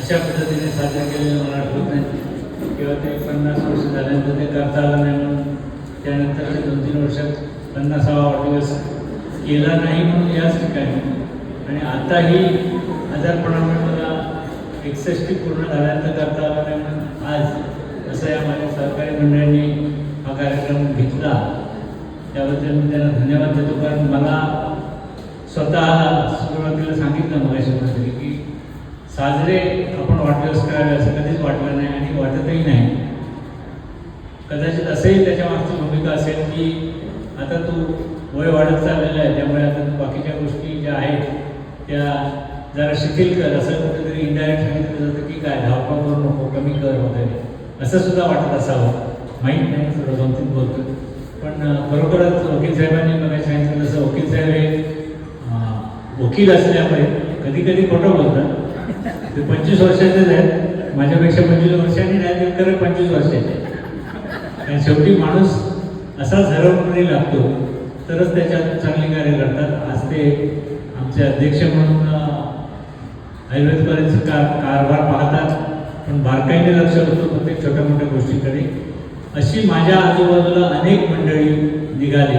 अशा पद्धतीने साजरे केलेलं मला आठवत नाही. किंवा ते पन्नास वर्ष झाल्यानंतर ते करता आलं नाही म्हणून त्यानंतर दोन तीन वर्षात पन्नासावा वाढदिवस केला नाही म्हणून याच ठिकाणी. आणि आताही आजारपणामुळे मला एकसष्टी पूर्ण झाल्यानंतर करता आलं नाही म्हणून आज असं या माझ्या सहकारी मंडळांनी हा कार्यक्रम घेतला. त्याबद्दल मी त्यांना धन्यवाद देतो. कारण मला स्वतः सुरुवातीला सांगितलं मला शब्द साजरे आपण वाढदिवस करावे असं कधीच वाटलं नाही आणि वाटतही नाही. कदाचित असंही त्याच्या मागची भूमिका असेल की आता तू वय वाढत चाललेलं आहे त्यामुळे आता बाकीच्या गोष्टी ज्या आहेत त्या जरा शिथिल कर. असं कुठेतरी इंडायरेक्ट सांगितलं जातं की काय धावपळ करू नको कमी कर वगैरे. असं सुद्धा वाटत असावं. माहीत नाही थोडं दोन तीन बोलतो पण खरोखरच बरोबरच वकील साहेबांनी मला सांगितलं. जसं वकील साहेब हे वकील असल्यामुळे कधी कधी खोटं बोलतात. ते पंचवीस वर्षाचेच आहेत. माझ्यापेक्षा पंचवीस वर्षांनी नाही ते खरं पंचवीस वर्षाचे कारण शेवटी माणूस असा झरवणारी लागतो तरच त्याच्यात चांगली कार्य करतात. आज ते आमचे अध्यक्ष म्हणून अं, आयुर्वेद कॉलेजचं कार कारभार पाहतात. पण बारकाईने लक्ष होतो प्रत्येक छोट्या मोठ्या गोष्टीकडे. अशी माझ्या आजूबाजूला अनेक मंडळी निघाली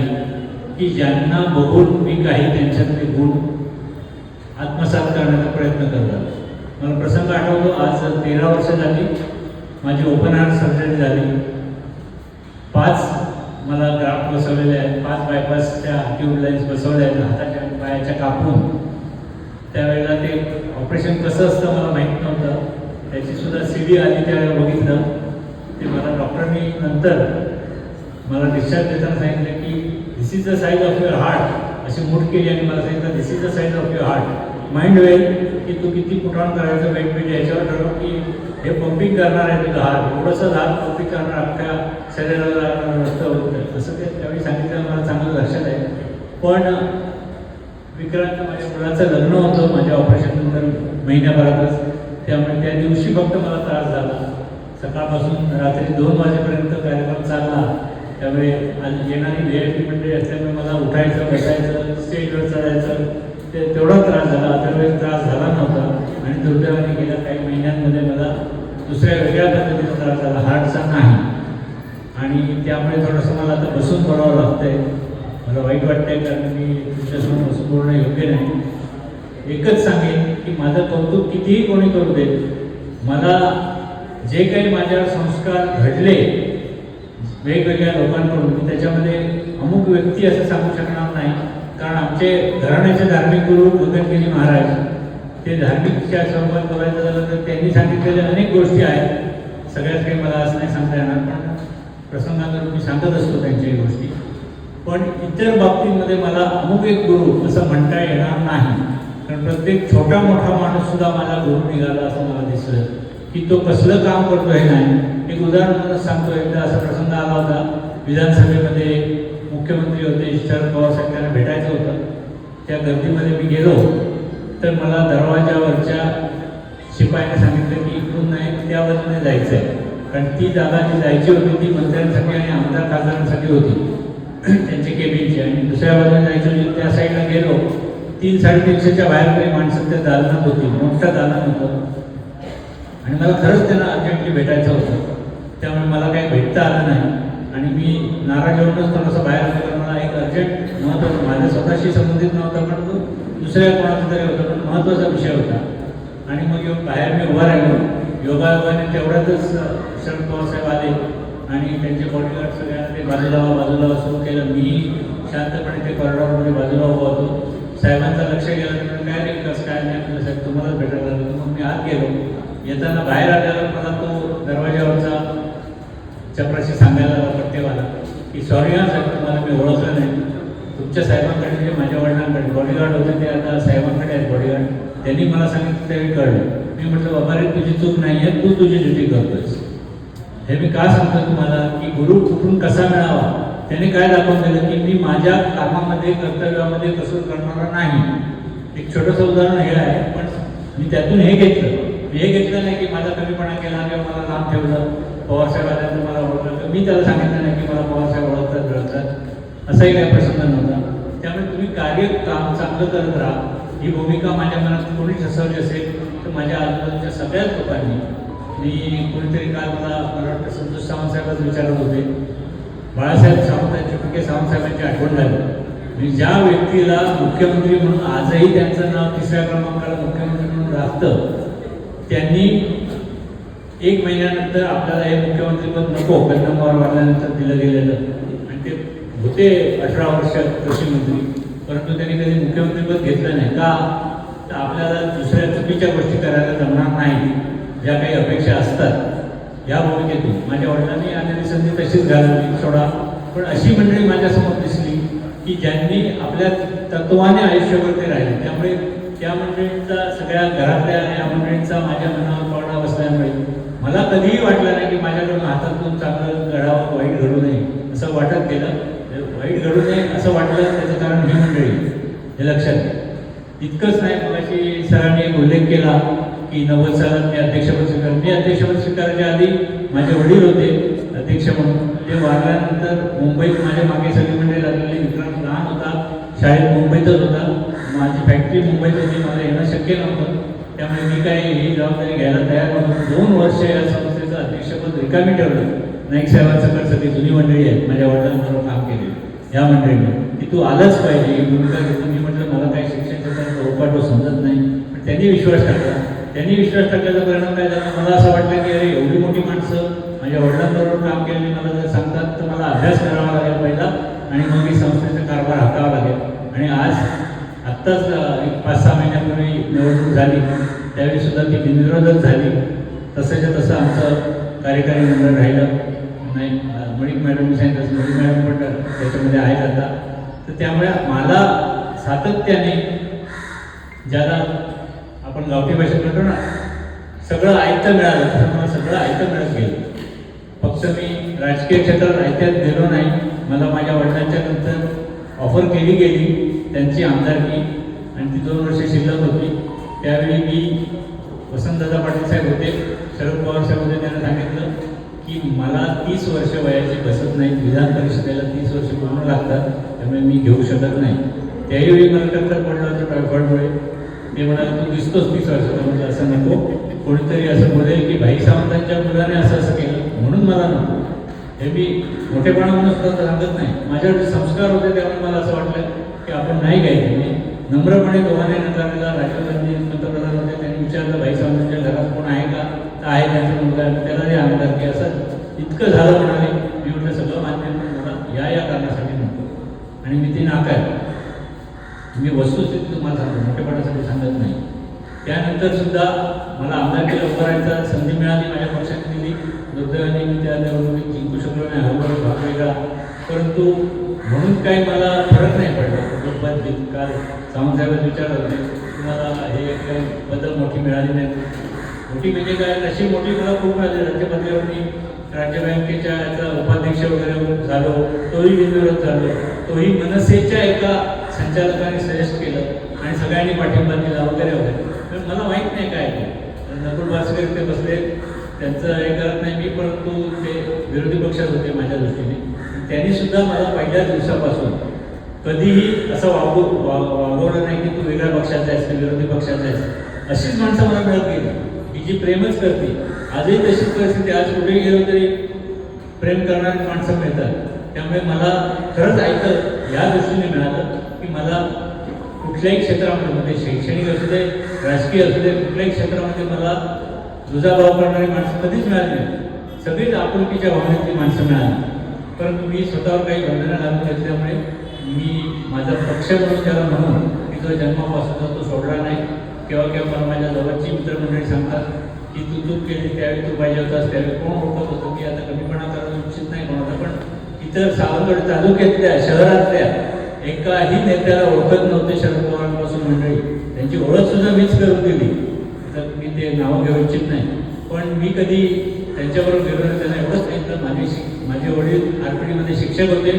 की ज्यांना बघून मी काही त्यांच्यातले गुण आत्मसात करण्याचा प्रयत्न करतात. मला प्रसंग आठवतो आज तेरा वर्ष झाली माझी ओपन हार्ट सर्जरी झाली. पाच मला ग्राफ्ट बसवलेले आहेत पाच बायपासच्या ट्यूबलाईन्स बसवल्या आहेत हाताच्या पायाच्या कापून. त्यावेळेला ते ऑपरेशन कसं असतं मला माहीत नव्हतं. त्याची सुद्धा सी डी आली त्यावेळेला बघितलं. ते मला डॉक्टरनी नंतर मला डिस्चार्ज देताना सांगितलं की this is the size of your heart अशी मूठ केली आणि मला सांगितलं this is the size of your heart mind well की तू किती पुटाण करायचं वेगवेगळे याच्यावर ठरव की हे पंपिंग करणार आहे तुझं हार्ट थोडंसं हार्ट पंपिंग करणार अख्ख्या शरीराला नसतं होतं असं ते त्यावेळी सांगितलं मला चांगलं लक्षात आहे. पण विक्रांत माझ्या मुलाचं लग्न होतं माझ्या ऑपरेशन नंतर महिन्याभरातच. त्यामुळे त्या दिवशी फक्त मला त्रास झाला. सकाळपासून रात्री दोन वाजेपर्यंत कार्यक्रम चालला. त्यामुळे आज येणारी व्ही आय पी मंडळी असल्यामुळे मला उठायचं बसायचं स्टेजवर चढायचं. ते तेवढा त्रास झाला. अदरवाईज त्रास झाला नव्हता. आणि दुर्दैवाने गेल्या काही महिन्यांमध्ये मला दुसऱ्या वेगळ्या पद्धतीचा त्रास झाला. हार्टचा नाही. आणि त्यामुळे थोडंसं मला आता बसून पडावं लागतंय. मला वाईट वाटतंय कारण मी तुमच्यासमोर बसून बोलणं योग्य नाही. एकच सांगेन की माझं कौतुक कितीही कोणी करू दे मला जे काही माझ्यावर संस्कार घडले वेगवेगळ्या लोकांकडून मी त्याच्यामध्ये अमुक व्यक्ती असं सांगू शकणार नाही. कारण आमचे घराण्याचे धार्मिक गुरु गगनगिरी महाराज ते धार्मिकच्या स्वरूपात बोलायचं झालं तर त्यांनी सांगितलेल्या अनेक गोष्टी आहेत. सगळ्यात काही मला असं नाही सांगता येणार पण प्रसंगांवर मी सांगत असतो त्यांच्याही गोष्टी. पण इतर बाबतीमध्ये मला अमुक एक गुरु असं म्हणता येणार नाही. कारण प्रत्येक छोटा मोठा माणूस सुद्धा माझा गुरु निघाला असं मला दिसलं. की तो कसलं काम करतो हे नाही. एक उदाहरण सांगतो एकदा असा प्रसंग आला होता. विधानसभेमध्ये मुख्यमंत्री होते शरद पवार साहेबांना भेटायचं होतं. त्या गर्दीमध्ये मी गेलो. तर मला दरवाजावरच्या शिपायाने सांगितलं की इकडून नाही त्या बाजूने जायचं आहे कारण ती जागा जी जायची होती ती मंत्र्यांसाठी आणि आमदार खासदारांसाठी होती. त्यांचे केबिनची. आणि दुसऱ्या बाजूने जायचं होती त्या साईडला गेलो. तीन साडेतीनशेच्या बाहेर काही माणसं त्या दालनात होती. मोठं दालन होतं. आणि मला खरंच त्यांना अर्जंटली भेटायचं होतं. त्यामुळे मला काही भेटता आलं नाही. आणि मी नाराज होऊनच थोडंसं बाहेर होतो मला एक अर्जंट महत्त्वाचं माझ्या स्वतःशी संबंधित नव्हता पण तो दुसऱ्या कोणाचा तरी होता पण महत्त्वाचा विषय होता. आणि मग योग बाहेर मी उभा राहिलो. योगायोगाने तेवढ्यातच शरद पवार साहेब आले आणि त्यांचे बॉडीगार्ड सगळ्यांना ते बाजूला बाजूला सुरू केलं. मीही शांतपणे ते कॉरिडॉरमध्ये बाजूला उभा होतो. साहेबांचं लक्ष गेलं तर काय रे कसं काय नाही? म्हटलं, साहेब तुम्हालाच भेटायला लागलं मग मी आत गेलो. येताना बाहेर आल्यावर मला तो दरवाजावरचा चपराशी सांगायला लागला पट्टेवाला की सॉरी हा साहेब तुम्हाला मी ओळखलं नाही. तुमच्या साहेबांकडे जे माझ्या वडिलांकडे बॉडीगार्ड होते ते आता साहेबांकडे आहेत बॉडीगार्ड त्यांनी मला सांगितलं त्यावेळी कळलं. मी म्हटलं बाबा रे तुझी चूक नाही आहे तू तुझी ड्युटी करतोयस. हे मी का सांगतो तुम्हाला? की गुरु कुठून कसा मिळावा? त्याने काय दाखवून दिलं? की मी माझ्या कामामध्ये कर्तव्यामध्ये कसूर करणारा नाही. एक छोटंसं उदाहरण हे आहे पण मी त्यातून हे घेतलं. मी हे घेतलं नाही की माझा कमीपणा केला किंवा मला लांब ठेवलं. पवारसाहेब आल्यानंतर मला ओळखलं तर मी त्याला सांगितलं नाही की मला पवारसाहेब ओळखतात मिळतात असाही काही प्रसंग नव्हता. त्यामुळे तुम्ही कार्य काम चांगलं करत राहा. ही भूमिका माझ्या मनात कोणी ठसवली असेल तर माझ्या आजूबाजूच्या सगळ्याच लोकांनी. मी कोणीतरी काल मला मला वाटतं संतोष सावंतसाहेबच विचारत होते. बाळासाहेब सावंतांची पी सावंतसाहेबांची आठवण झाली मी ज्या व्यक्तीला मुख्यमंत्री म्हणून आजही त्यांचं नाव तिसऱ्या क्रमांकाला मुख्यमंत्री म्हणून राहतं त्यांनी एक महिन्यानंतर आपल्याला हे मुख्यमंत्रीपद नको कन्नमवार वाढल्यानंतर दिलं गेलेलं. आणि ते होते अठरा वर्ष कृषी मंत्री. परंतु त्यांनी कधी मुख्यमंत्रीपद घेतलं नाही. का? तर आपल्याला दुसऱ्या चुकीच्या गोष्टी करायला जमणार नाही. ज्या काही अपेक्षा असतात या भूमिकेतून. माझ्या वडिलांनी आलेली संधी तशीच घालवली सोडा. पण अशी मंडळी माझ्यासमोर दिसली की ज्यांनी आपल्या तत्वाने आयुष्यभर ते राहिले. त्यामुळे त्या मंडळींचा सगळ्या घरातल्या या मंडळींचा माझ्या मनावर मला कधीही वाटलं नाही की माझ्याकडून हातातून चांगलं घडावं वाईट घडू नये असं वाटत गेलं. वाईट घडू नये असं वाटलं त्याचं कारण ही मंडळी. हे लक्षात घ्या. इतकंच नाही मगाशी सरांनी एक उल्लेख केला की नव्वद सालात मी अध्यक्षपद स्वीकार मी अध्यक्षपद स्वीकारायच्या आधी माझे वडील होते अध्यक्ष म्हणून. ते वारल्यानंतर मुंबईत माझ्या मागे सगळी मंडळी लागलेली. विक्रांत लहान होता शाळेत मुंबईतच होता. माझी फॅक्टरी मुंबईत होती मला येणं शक्य नव्हतं. त्यामुळे मी काही ही जबाबदारी घ्यायला तयार नव्हतो. दोन वर्ष या संस्थेचं अध्यक्षपद रिकामी ठेवलं. नाईक साहेबांचं कसं ती जुनी मंडळी आहेत. माझ्या वडिलांबरोबर काम केले. या मंडळीने. की तू आलंच पाहिजे. ही भूमिका घेतली. मी म्हटलं मला काही शिक्षण क्षेत्रात उपाटो समजत नाही. पण त्यांनी विश्वास टाकला. त्यांनी विश्वास टाकल्याचा परिणाम काय झाला? मला असं वाटलं की अरे एवढी मोठी माणसं माझ्या वडिलांबरोबर काम केलेली मला जर सांगतात तर मला अभ्यास करावा लागेल पहिला. आणि मग मी संस्थेचा कारभार हातावा लागेल. आणि आज आत्ताच एक पाच सहा महिन्यापूर्वी निवडणूक झाली. त्यावेळी सुद्धा ती बिनविरोधच झाली. तसंच्या तसं आमचं कार्यकारी मंडळ राहिलं. नाही मणिक मॅडम सांगितलं मणिक मॅडम पण त्याच्यामध्ये आहेत आता. तर त्यामुळे मला सातत्याने ज्याला आपण गावठी भाषेत म्हणतो ना सगळं ऐकतं मिळालं. तसं मला सगळं आयतं मिळत गेलं. फक्त मी राजकीय क्षेत्रात आयत्यात गेलो नाही. मला माझ्या वडिलांच्या नंतर ऑफर केली गेली. त्यांची आमदारकी आणि ती दोन वर्ष शिल्लक होती. त्यावेळी मी वसंतदादा पाटील साहेब होते. शरद पवार साहेब होते त्यांना सांगितलं की मला तीस वर्ष वयाची बसत नाही विधान परिषदेला तीस वर्ष पूर्ण लागतात. त्यामुळे मी घेऊ शकत नाही. त्यावेळी मला टक्कर पडलं होतं टायफॉईडमुळे ते म्हणाले तू दिसतोच तीस वर्षाचा म्हणजे असं नको. कोणीतरी असं बोलेल की भाई सावंतांच्या मुलाने असं असं केलं. म्हणून मला नको. हे मी मोठेपणा म्हणून सुद्धा सांगत नाही. माझ्याकडे संस्कार होते त्यामुळे मला असं वाटलं. की आपण नाही गायचे म्हणजे मी नम्रपणे दोघांनी नकारलेला राजीव गांधी पंतप्रधान होते त्यांनी विचारलं भाई साहेबांच्या घरात कोण आहे का? तर आहे त्यांचा मुलगा? त्याला ते आमदार की असं इतकं झालं म्हणाले. मी म्हटलं सगळं मान्य या या कारणासाठी म्हणतो आणि मी ती नाकार मी वस्तुस्थिती तुम्हाला सांगतो मोठेपणासाठी सांगत नाही. त्यानंतर सुद्धा मला आमदारकीला उभं राहायचा संधी मिळाली माझ्या पक्षाने दिली. दुर्दैवाने मी त्या निवडणुकीत जिंकू शकलो नाही हळूहळू भाग वेगळा. परंतु म्हणून काही मला फरक नाही पडला. काय काल सावंतसाहेबांनी विचारलं होते तुम्हाला हे काही बदल मोठी मिळाली नाही मोठी म्हणजे काय? तशी मोठी मला खूप मिळाली. राज्य पातळीवर राज्य बँकेच्या याचा उपाध्यक्ष वगैरे झालो तोही बिनविरोध झालो. तोही मनसेच्या एका संचालकाने सजेस्ट केलं आणि सगळ्यांनी पाठिंबा दिला वगैरे वगैरे. पण मला माहीत नाही काय नकुल भास्कर ते बसले. त्यांचं हे करत नाही मी परंतु ते विरोधी पक्षात होते माझ्या दृष्टीने. त्यांनी सुद्धा मला पहिल्या दिवसापासून कधीही असं वागू वा नाही की तू वेगळ्या पक्षाचा आहेस की विरोधी पक्षाचा आहेस. अशीच माणसं मला मिळत गेली की जी प्रेमच करते आजही तशीच परिस्थिती आज कुठेही गेलो तरी प्रेम करणारी माणसं मिळतात. त्यामुळे मला खरंच ऐकत या दृष्टीने मिळालं की मला कुठल्याही क्षेत्रामध्ये म्हणजे शैक्षणिक असू दे राजकीय असू दे कुठल्याही क्षेत्रामध्ये मला दुजाभाव करणारी माणसं कधीच मिळाली नाही सगळीच आपुलकीच्या भावनेतली माणसं मिळाली. परंतु मी स्वतःवर काही बंधनं घालून घेतल्यामुळे मी माझा पक्ष म्हणून त्याला म्हणून तिथं जो जन्मापासून तो सोडला नाही. केव्हा केव्हा मला माझ्या जवळची मित्रमंडळी सांगतात की तू चूक केली त्यावेळी तू पाहिजे होतास त्यावेळी कोण ओळखत होतं? की आता कमीपणा करणं इच्छित नाही कोणाचा पण इतर सावंतवाडी तालुक्यातल्या शहरातल्या एकाही नेत्याला ओळखत नव्हते शरद पवारांपासून मंडळी. त्यांची ओळख सुद्धा मीच करून दिली. तर मी ते नाव घेऊ इच्छित नाही. पण मी कधी त्यांच्याबरोबर गेलो नाही त्यांना एवढंच सांगितलं माझे शिक माझे वडील आरपीडीमध्ये शिक्षक होते.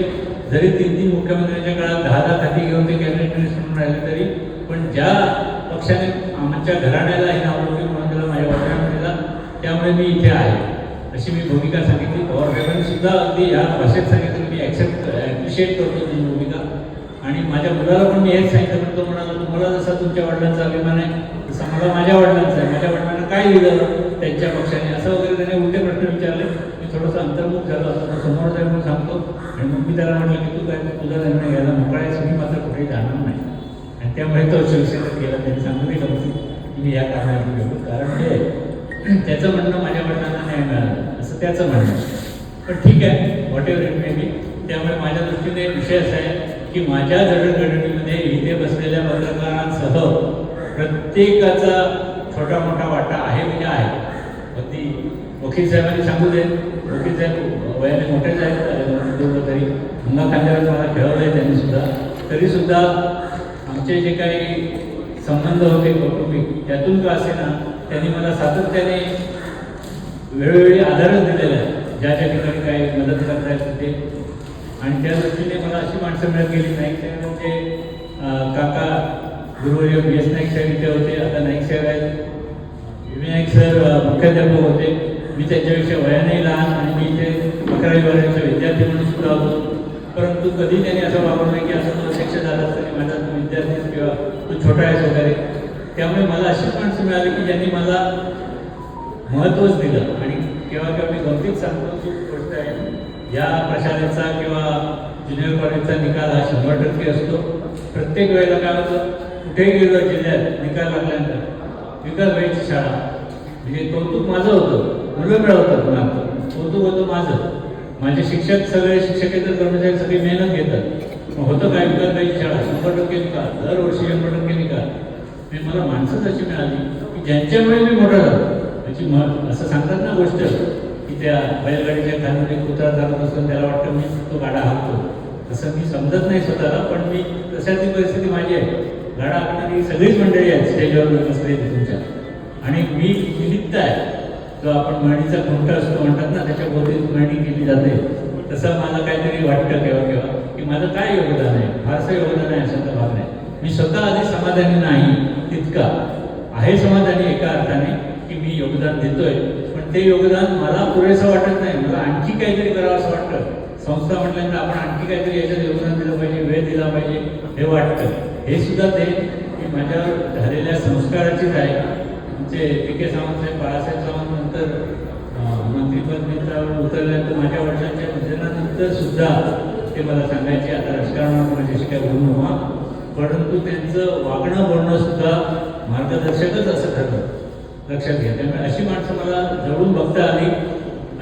जरी तीन तीन मुख्यमंत्र्यांच्या काळात दहा दहा खाती घेऊन ते कॅबिनेट मिनिस्टर म्हणून राहिले तरी पण ज्या पक्षाने आमच्या घराण्याला हे नावलौकिक म्हणून दिलं माझ्या वडिलांना दिला त्यामुळे मी इथे आहे. अशी मी भूमिका सांगितली. पवार साहेबांनीसुद्धा अगदी या भाषेत सांगितलं मी ॲक्सेप्ट ॲप्रिशिएट करतो ती भूमिका. आणि माझ्या मुलाला पण मी हेच सांगितलं पण तो म्हणाला तुम्हाला जसा तुमच्या वडिलांचा अभिमान आहे तसा मला माझ्या वडिलांचं आहे. माझ्या वडिलांना काय लिहिलं त्यांच्या पक्षाने? असं वगैरे त्याने उलटे प्रश्न विचारले. मी थोडंसं अंतर्मुख झालो असं समोर जाईल म्हणून सांगतो. आणि मग मी त्याला म्हटलं तुझा निर्णय घ्यायला मोकळा आहेस मी मात्र कुठेही जाणार नाही. आणि त्यामुळे तो शिवसेनेत केला त्यांनी सांगून दिलं होतं की मी या कारणाने गेलो कारण हे त्याचं म्हणणं माझ्या वडिलांना नाही मिळालं. असं त्याचं म्हणणं पण ठीक आहे. Whatever it may be त्यामुळे माझ्या दृष्टीने एक विषय असा आहे की माझ्या जडणघडणीमध्ये इथे बसलेल्या पत्रकारांसह प्रत्येकाचा छोटा मोठा वाटा आहे म्हणजे आहे. अगदी वकील साहेबांनी सांगू दे. वकील साहेब वयाने मोठेच आहेत तेवढं तरी पुन्हा खांद्यावर मला खेळवलं आहे त्यांनी सुद्धा. तरीसुद्धा आमचे जे काही संबंध होते कौटुंबिक त्यातून का असे ना त्यांनी मला सातत्याने वेळोवेळी आधारच दिलेला आहे. ज्या ज्या ठिकाणी काही मदत करता येत ते आणि त्या दृष्टीने मला अशी माणसं मिळत गेली नाईक साहेब म्हणजे काका गुरुवर्य बी एस नाईक साहेब इथे होते आता नाईक साहेब आहेत. विनायक सर मुख्याध्यापक होते. मी त्यांच्यापेक्षा वयाने लहान आणि मी ते अकरावी बारावीचा विद्यार्थी म्हणून सुद्धा होतो. परंतु कधी त्यांनी असं वापरलं नाही की असं तो शिक्षक झाला तरी माझा तू विद्यार्थी किंवा तू छोटा आहेस वगैरे त्यामुळे मला अशीच माणसं मिळाली की ज्यांनी मला महत्त्वच दिलं. आणि केव्हा केव्हा मी गमतीत सांगतो की गोष्ट आहे या प्रशालेचा किंवा ज्युनियर कॉलेजचा निकाल हा शंभर टक्के असतो. प्रत्येक वेळेला काय होतं कुठेही गेलो जिल्ह्यात निकाल लागल्यानंतर निकाल व्हायची शाळा म्हणजे कौतुक माझं होतं. मुलं मिळवतात मार्क कौतुक होतं माझं. माझे शिक्षक सगळे शिक्षकेतर कर्मचारी सगळी मेहनत घेतात. मग होतं काय? विकास काही शाळा शंभर टक्के का दरवर्षी शंभर टक्के निघा मी मला माणसंच अशी मिळाली की ज्यांच्यामुळे मी मोठा झालो त्याची मग असं सांगतात ना गोष्ट की त्या बैलगाडीच्या खाली कुत्रा चालत असतो त्याला वाटतं मी तो गाडा हाकतो. तसं मी समजत नाही स्वतःला पण मी तशाची परिस्थिती माझी आहे. गाडा हाकणारी सगळीच मंडळी आहेत स्टेजवर बसले तुमच्या. आणि मी निमित्त आहे. जो आपण मळणीचा खुंट असतो म्हणतात ना त्याच्या भोवती मळणी केली जाते. तसं मला काहीतरी वाटतं केव्हा केव्हा की माझं काय योगदान आहे? फारसं योगदान आहे अशाचा भाग नाही. मी स्वतः आधी समाधानी नाही तितका. आहे समाधानी एका अर्थाने की मी योगदान देतोय. पण ते योगदान मला पुरेसं वाटत नाही. मला आणखी काहीतरी करावं असं वाटतं. संस्था म्हटल्यानंतर आपण आणखी काहीतरी याच्यात योगदान दिलं पाहिजे वेळ दिला पाहिजे हे वाटतं. हे सुद्धा ते की माझ्यावर झालेल्या संस्काराचीच आहे. आमचे ए के सावंत साहेब बाळासाहेब सावंत नंतर मंत्रिपद नेत्यावर उतरल्यानंतर माझ्या वडिलांच्या निधनानंतर सुद्धा ते मला सांगायचे आता राजकारणामध्ये माझ्याशी काय बोलू नव्हा परंतु त्यांचं वागणं बोलणं सुद्धा मार्गदर्शकच असं ठरलं. लक्षात घ्या. त्यामुळे अशी माणसं मला जवळून बघता आली.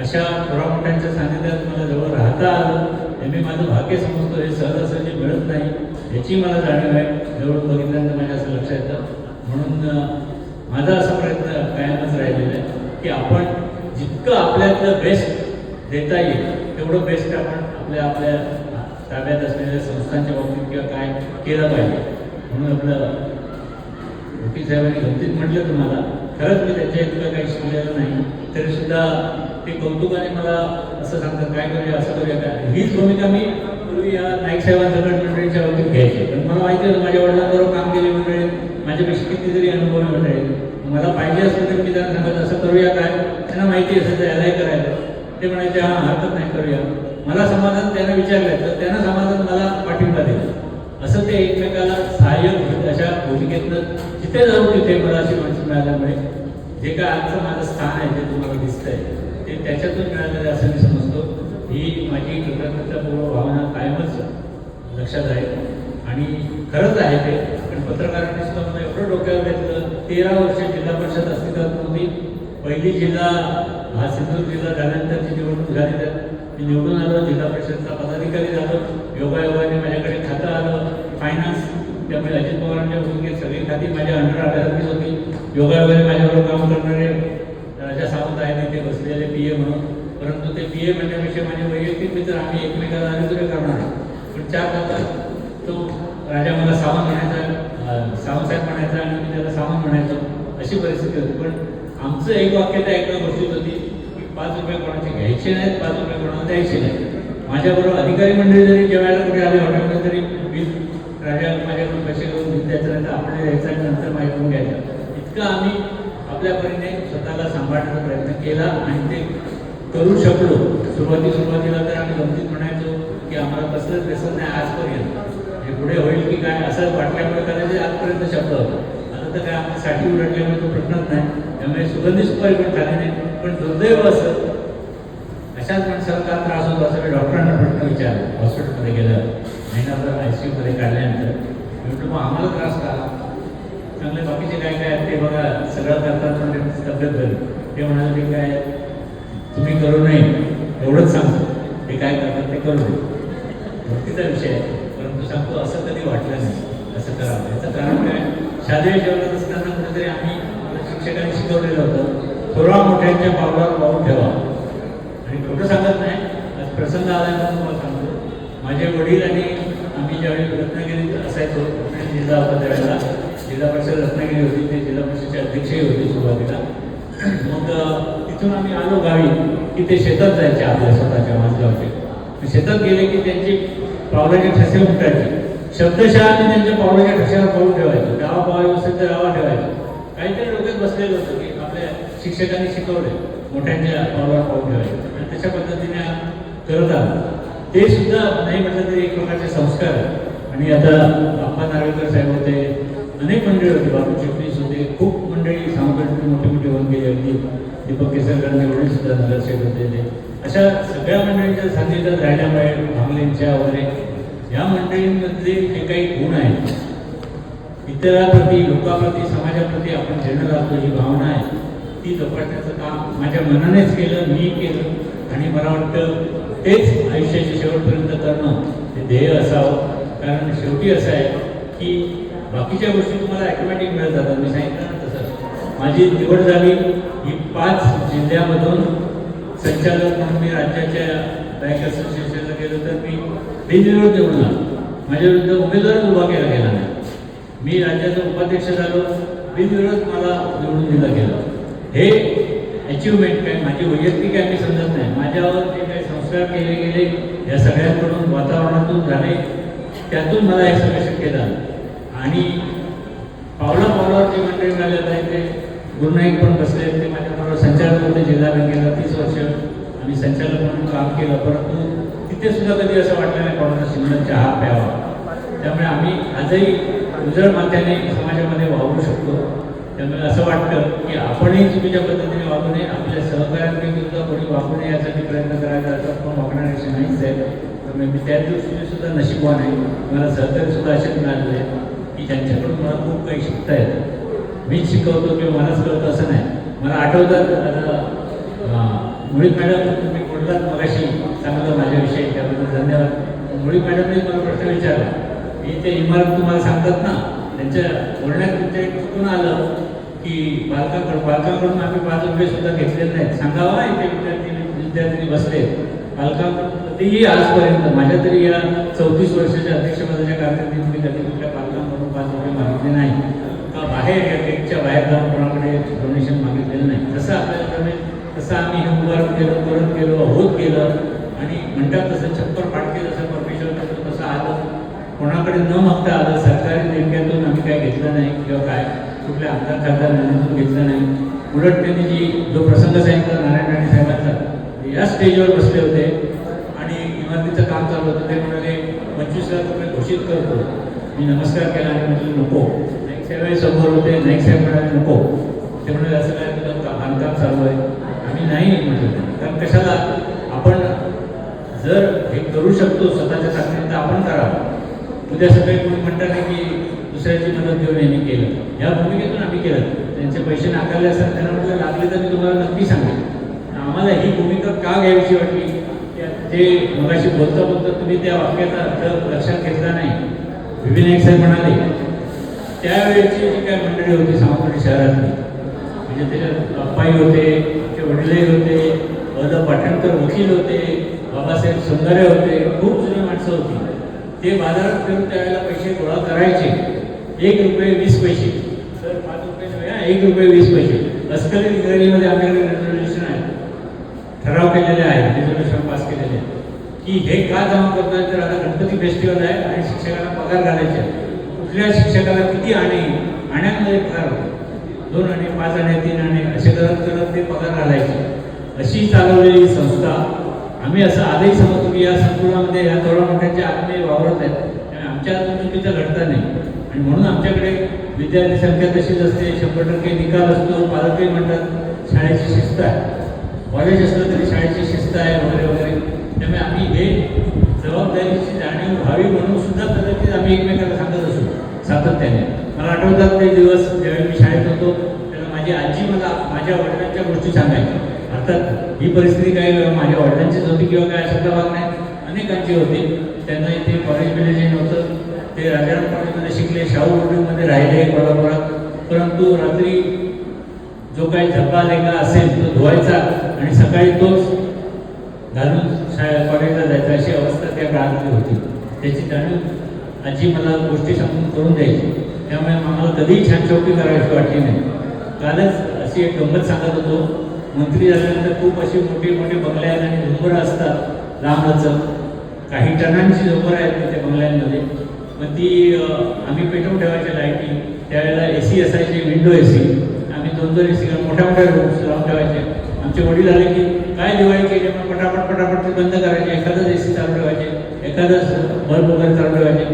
अशा थोरामोठ्यांच्या सानिध्यात मला जवळ राहता आलं. हे मी माझं भाग्य समजतो हे सहजासहजी मिळत नाही याची मला जाणीव आहे. जवळून बघितल्यानंतर माझ्या असं लक्षात येतं. म्हणून माझा असा प्रयत्न कायमच राहिलेला आहे की आपण जितकं आपल्यातलं बेस्ट देता येईल तेवढं बेस्ट आपण आपल्या आपल्या ताब्यात असलेल्या संस्थांच्या बाबतीत किंवा काय केलं पाहिजे. म्हणून आपलं वकील साहेबांनी गमतीत म्हटलं तुम्हाला खरंच मी त्याच्या इतकं काही शिकलेलं नाही तरी सुद्धा ते कौतुकाने मला असं सांगतात काय करूया असं करूया काय हीच भूमिका मी पूर्वी या नाईक साहेबांसकट मंडळीच्या बाबतीत घ्यायची पण मला माहिती होतं माझ्या वडिलांबरोबर काम केले मंडळी माझ्यापेक्षा कितीतरी अनुभव मंडळी. मला पाहिजे असलं तर मी त्यांना सांगत असं करूया काय? त्यांना माहिती असेल तर यालाही करायला ते म्हणायचे हां हरकत नाही करूया. मला समाधान त्यांना विचारलं तर त्यांना समाधान मला पाठिंबा दिला. असं ते एकमेकाला सहाय्य अशा भूमिकेतनं जिथे जाऊ तिथे मला अशी माणसं मिळाल्यामुळे जे काय आजचं माझं स्थान आहे ते तुम्हाला दिसतंय ते त्याच्यातून मिळालेलं असं मी समजतो. ही माझी कृतज्ञतापूर्व भावना कायमच लक्षात आहे. आणि खरंच आहे ते पण पत्रकारांनी सुद्धा मला एवढं डोक्यावर घेतलं तेरा वर्ष जिल्हा परिषद अस्तित्वात नव्हती पहिली जिल्हा हा सिंधुदुर्ग जिल्हा झाल्यानंतरची निवडणूक झाली तर मी निवडून आलो जिल्हा परिषदचा पदाधिकारी झालो योगायोगाने माझ्याकडे खातं आलं फायनान्स त्यामुळे अजित पवारांच्या भूमिकेत सगळी खाती माझ्या अंडर आधारातलीच होती. योगायोगाने माझ्याबरोबर काम करणारे राजा सावंत आहेत ते बसलेले पी ए म्हणून. परंतु ते पी ए म्हणण्यापेक्षा माझे वैयक्तिक मित्र आम्ही एकमेकाला अनुग्रह करणार पण चार तासात तो राजा मला सावंत म्हणायचा अं, म्हणायचा आणि मी त्याला सावंत म्हणायचो अशी परिस्थिती होती. पण आमचं एक वाक्य त्या एका गोष्टीत होती की पाच रुपये कोणाचे घ्यायचे नाहीत पाच रुपये कोणाला द्यायचे नाहीत. माझ्याबरोबर अधिकारी मंडळी जरी जेवायला कुठे आले हॉटेलमध्ये तरी मी राजा माझ्याकडून पैसे घेऊन दूध द्यायचं नंतर तर आपण द्यायचं आणि नंतर माझ्याकडून घ्यायचं. इतकं आम्ही आपल्या परीने स्वतःला सांभाळण्याचा प्रयत्न केला आणि ते करू शकलो. सुरुवाती सुरुवातीला तर आम्ही गमतीत म्हणायचो की आम्हाला कसलंच व्यसन नाही आजपर्यंत. हे पुढे होईल की काय असं वाटलं कदाचित आजपर्यंत शब्द होता आता आता तर काय आमच्या साठी उलटल्यामुळे तो प्रश्नच नाही. त्यामुळे सुगंधी सुपारी पण खाली नाही. पण दुर्दैव असं अशाच माणसाला का त्रास होतो असं मी डॉक्टरांना प्रश्न विचारला. हॉस्पिटलमध्ये गेलं महिनाभर आय सी यूमध्ये काढल्यानंतर मी म्हटलं मग आम्हाला त्रास का? चांगले बाकीचे काय काय आहेत ते बघा सगळं करतात पण त्यांची तब्येत झाली ते म्हणाले ते काय तुम्ही करू नये. एवढंच सांगतो. ते काय करतात ते करू नये. भक्तीचा विषय आहे. परंतु सांगतो असं कधी वाटलं नाही. असं करावं याचं कारण काय? शालेय जेवणातच असताना कुठेतरी आम्ही आपल्या शिक्षकांनी शिकवलेलं होतं. थोडा मोठ्यांच्या पावलावर पाहून ठेवा. आणि खोटं सांगत नाही. आज प्रसंग आला म्हणून तुम्हाला सांगतो. माझे वडील आणि आम्ही ज्यावेळी रत्नागिरीत असायचो जिल्हा होता त्यावेळेला जिल्हा परिषद रत्नागिरी होती ते जिल्हा परिषदेचे अध्यक्षही होते सुरुवातीला. मग तिथून आम्ही आलो गावी की ते शेतात जायचे आपल्या स्वतःच्या माझगावचे शेतात गेले की त्यांची पावलाचे ठसे उमटायचे. शब्दशः त्यांच्या पावलाच्या ठशावर पाऊल ठेवायचो. गावा पावा असेल तर गावा ठेवायचो. काहीतरी बसलेलं होतं की आपल्या शिक्षकांनी शिकवले मोठ्यांच्या पावलावर पाऊल ठेवायचं आणि तशा पद्धतीने करत आलो. ते सुद्धा नाही म्हटलं तरी एक प्रकारचे संस्कार आणि आता बाप्पा नारळकर साहेब होते अनेक मंडळी होती बाबू चिटणीस होते खूप मंडळी सामुदायिक मोठे मोठे होऊन गेले अगदी दीपक केसरकरांनी वडील सुद्धा नगरसेवक होते. अशा सगळ्या मंडळींच्या सांगितलं राहिल्यामुळे भांगलेंच्या वगैरे या मंडळींमधले जे काही गुण आहेत. इतरांप्रती लोकांप्रती समाजाप्रती आपण देणं लागतो ही भावना आहे ती जोपासण्याचं काम माझ्या मनानेच केलं मी केलं आणि मला वाटतं तेच आयुष्याच्या शेवटपर्यंत करणं ते ध्येय असावं. कारण शेवटी असं आहे की बाकीच्या गोष्टी तुम्हाला ॲटोमॅटिक मिळत जातात. मी सांगितलं ना तसं. माझी निवड झाली ही पाच जिल्ह्यामधून संचालक म्हणून मी राज्याच्या बँक असोसिएशनला गेलो तर मी बिनविरोध निवडून आलो माझ्या विरुद्ध उमेदवारच उभा केला गेला नाही. मी राज्याचा उपाध्यक्ष झालो. बिनविरोध मला निवडून दिलं गेलं. हे अचिव्हमेंट काय? माझी वैयक्तिक काय मी समजत नाही. माझ्यावर जे काही संस्कार केले गेले या सगळ्यांकडून वातावरणातून झाले त्यातून मला हे सगळं शक्य झालं. आणि पावला पावलावर जे मंडळी मिळालेलं आहे ते गुरुनाईक पण बसले ते माझ्याबरोबर संचालक होते जिल्हा बँकेला तीस वर्ष. आम्ही संचालक म्हणून काम केलं परंतु तिथे सुद्धा कधी असं वाटलं नाही कोणाचा सिंगल चहा प्यावा. त्यामुळे आम्ही आजही उजळ माथ्याने समाजामध्ये वागू शकतो. त्यामुळे असं वाटतं की आपणही चुकीच्या पद्धतीने वागू नये आपल्या सहकाऱ्यांपैकी सुद्धा कोणी वागू नये यासाठी प्रयत्न करायचा असं आपण वागणारे असे नाहीच आहे त्यामुळे मी त्या दृष्टीने सुद्धा नशीबवान आहे. मला सहकारी सुद्धा असे मिळालेले आहेत की त्यांच्याकडून मला खूप काही शिकता येतं. मीच शिकवतो किंवा मलाच कळतं असं नाही. मला आठवतात आता मुळीक मॅडम तुम्ही बोललात मगाशी सांगितलं माझ्याविषयी त्याबद्दल धन्यवाद. मुळीक मॅडमने मला प्रश्न विचारला. मी ते इमारत तुम्हाला सांगतात ना त्यांच्या बोलण्यात एक चुकून आलं की पालकाकडून पालकांकडून आम्ही पाच रुपये सुद्धा घेतलेले नाहीत. सांगावा इथे विद्यार्थी विद्यार्थी बसले. पालकांकडून तेही आजपर्यंत. माझ्या तरी या चौतीस वर्षाच्या अध्यक्षपदाच्या कारकिर्दीत मी कधी कुठल्या पालकांकडून पाच रुपये मागितले नाही. का बाहेर या गेटच्या बाहेर जाऊन कोणाकडे डोनेशन मागितलेलं नाही? जसं आपल्याला तसं आम्ही हे उभारून केलं परत केलं होत गेलं आणि म्हणतात तसं छप्पर फाटके जसं परमेश्वर करतो तसं आलं कोणाकडे न मागता आलं सरकारी देणग्यातून आम्ही काय घेतलं नाही किंवा काय कुठल्या आमदार खासदार निधीतून घेतलं नाही. उलट त्यांनी जी जो प्रसंग सांगितला नारायण राणे साहेबांचा या स्टेजवर बसले होते. आणि इमारतीचं काम चालू होतं. ते म्हणाले पंचवीस लाख रुपये घोषित करतो. मी नमस्कार केला आणि म्हटलं नको. नाईक साहेब समोर होते. नाईक साहेब म्हणाले नको. ते म्हणाले असं काय तुझं बांधकाम चालू आहे? आम्ही नाही म्हटलं. कारण कशाला? आपण जर हे करू शकतो स्वतःच्या ताकदीने तर आपण करावं. उद्या सकाळी कोणी म्हणतात नाही की दुसऱ्याची मदत घेऊन यांनी केलं. या भूमिकेतून आम्ही केलं. त्यांचे पैसे नाकारले असतात त्यांना म्हटलं लागले तर मी तुम्हाला नक्की सांगेन. आम्हाला ही भूमिका का घ्यायची वाटली? ते मगाशी बोलता बोलता तुम्ही त्या वाक्याचा अर्थ लक्षात घेतला नाही. विपिन साहेब म्हणाले त्यावेळेची जी काय मंडळी होती सावंतवाडी शहरातली म्हणजे त्याच्यात अप्पाई होते ते वडीलही होते अद पाटणकर वकील होते बाबासाहेब सुंदरे होते खूप जुनी माणसं होती. ते बाजारात फिरून त्यावेळेला पैसे गोळा करायचे. एक रुपये वीस पैसे. सर पाच रुपये एक रुपये वीस पैसे. लष्करी इंग्रजीमध्ये आपल्याकडे रेझोल्युशन आहे. ठराव केलेले आहेत रेझोल्युशन पास केलेले आहे. की हे का जमा करतात तर आता गणपती फेस्टिवल आहे आणि शिक्षकांना पगार घालायचे आहे. कुठल्या शिक्षकाला किती आणे? आण्यांमध्ये फार दोन आणे पाच आणे तीन आणे असे करत करत ते पगार घालायचे. अशी चालवलेली संस्था आम्ही असं आजही समजतो की या संकुलामध्ये या थोड्या मोठ्यांच्या आतमध्ये वावरत आहेत. आणि आमच्या हातून चुकीचं घडता नाही. आणि म्हणून आमच्याकडे विद्यार्थी संख्या तशीच असते. शंभर टक्के निकाल असतो. पालकही म्हणतात शाळेची शिस्त आहे. कॉलेज असलं तरी शाळेची शिस्त आहे वगैरे वगैरे. त्यामुळे आम्ही हे जबाबदारीची जाणीव व्हावी म्हणून सुद्धा कदाचित आम्ही एकमेकाला सांगत असू. सातत्याने. मला आठवतात ते दिवस ज्यावेळी मी शाळेत होतो. तेव्हा माझी आजी मला माझ्या वडिलांच्या गोष्टी सांगायची. अर्थात ही परिस्थिती काही माझ्या वडिलांचीच होती किंवा काय अशातला भाग नाही अनेकांची होती. त्यांना इथे कॉलेज बिलेज नव्हतं ते राजाराम कॉलेजमध्ये शिकले शाहू होटेलमध्ये राहिले कोल्हापुरात. परंतु रात्री जो काही झब्बा लेखा असेल तो धुवायचा आणि सकाळी तोच घालून शाळा कॉलेजला जायचा अशी अवस्था त्या काळातली होती. त्याची जाणीव आजी मला गोष्टी सांगून करून द्यायची. त्यामुळे आम्हाला कधीही छान चौकी करायची वाटली नाही. कालच अशी एक गंमत सांगत होतो. मंत्री असल्यानंतर खूप असे मोठे मोठे बंगले आहेत आणि झुंबरं असतात लांबच काही टनांची झुंबरं आहेत तिथे बंगल्यांमध्ये. मग ती आम्ही पेटवून ठेवायच्या लाईटी. त्यावेळेला ए सी असायची विंडो ए सी आम्ही दोन दोन ए सी मोठ्या मोठ्या रूम्स लावून ठेवायचे. आमचे वडील आले की काय दिवाळी केली मग पटापट पटापट ते बंद करायचे. एखादंच ए सी चालू ठेवायचे. एखादंच बल्ब वगैरे चालू ठेवायचे.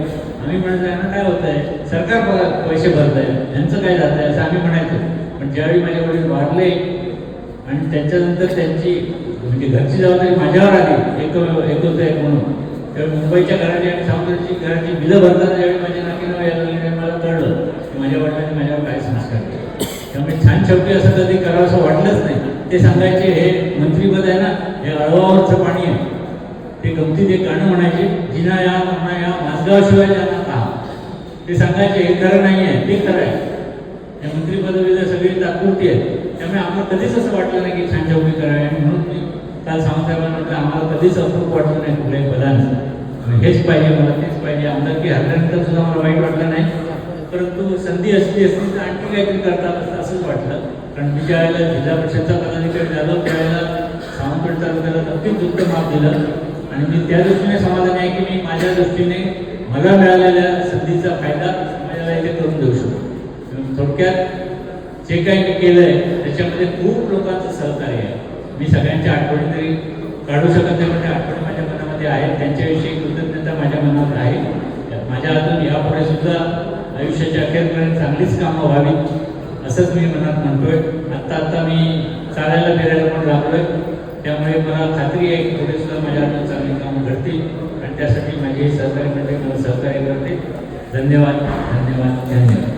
आम्ही म्हणायचो यांना काय होत आहे सरकार बघा पैसे भरत आहे यांचं काय जात आहे असं आम्ही म्हणायचो. पण ज्यावेळी माझे वडील वाढले आणि त्याच्यानंतर त्यांची म्हणजे घरची जबाबदारी माझ्यावर आली एक एक होतं एक म्हणून. त्यावेळी मुंबईच्या घराची आणि सावंतवाडीची घराची बिलं भरताना ज्यावेळी माझ्या नाकीनं यायला लागली मला कळलं की माझ्या वडिलांनी माझ्यावर काय संस्कार केले त्यामुळे छान शेवटी असं कधी करावं असं वाटलंच नाही. ते सांगायचे हे मंत्रीपद आहे ना हे अळवावरचं पाणी आहे. ते गमतीत एक गाणं म्हणायचे जिना या म्हणा या माझगावशिवाय जाना का? ते सांगायचे हे खरं नाही आहे ते खरं आहे. या मंत्री पदवीला सगळी तात्पुरती आहे. त्यामुळे आम्हाला कधीच असं वाटलं नाही की छान उभी करावी आणि म्हणून मी काल सावंतसाहेबांना म्हटलं आम्हाला कधीच अप्रूप वाटलं नाही कुठल्याही पदांचं हेच पाहिजे मला तेच पाहिजे. आमदारकी हरल्यानंतर सुद्धा मला वाईट वाटलं नाही. परंतु संधी असली असती तर आणखी काहीतरी करता असंच वाटलं. कारण मी ज्या वेळेला जिल्हा परिषदचा पदाधिकारी झालो त्यावेळेला सावंतवाडी तालुक्याला नक्कीच उत्तम माप दिलं. आणि मी त्या दृष्टीने समाधानी आहे की मी माझ्या दृष्टीने मला मिळालेल्या संधीचा फायदा समाजाला इथे करून देऊ शकतो. थोडक्यात जे काही मी केलं आहे त्याच्यामध्ये खूप लोकांचं सहकार्य आहे. मी सगळ्यांच्या आठवणी तरी काढू शकत नाही म्हणजे आठवणी माझ्या मनामध्ये आहेत. त्यांच्याविषयी कृतज्ञता माझ्या मनात आहे माझ्या अजून यापुढे सुद्धा आयुष्याच्या अखेरपर्यंत चांगलीच कामं व्हावीत असंच मी मनात म्हणतोय. आत्ता आत्ता मी चालायला फिरायला पण लागलोय. त्यामुळे मला खात्री आहे की पुढे सुद्धा माझ्या हातून चांगली कामं घडतील आणि त्यासाठी माझे सहकारी मंडळी मला सहकार्य करते धन्यवाद धन्यवाद धन्यवाद.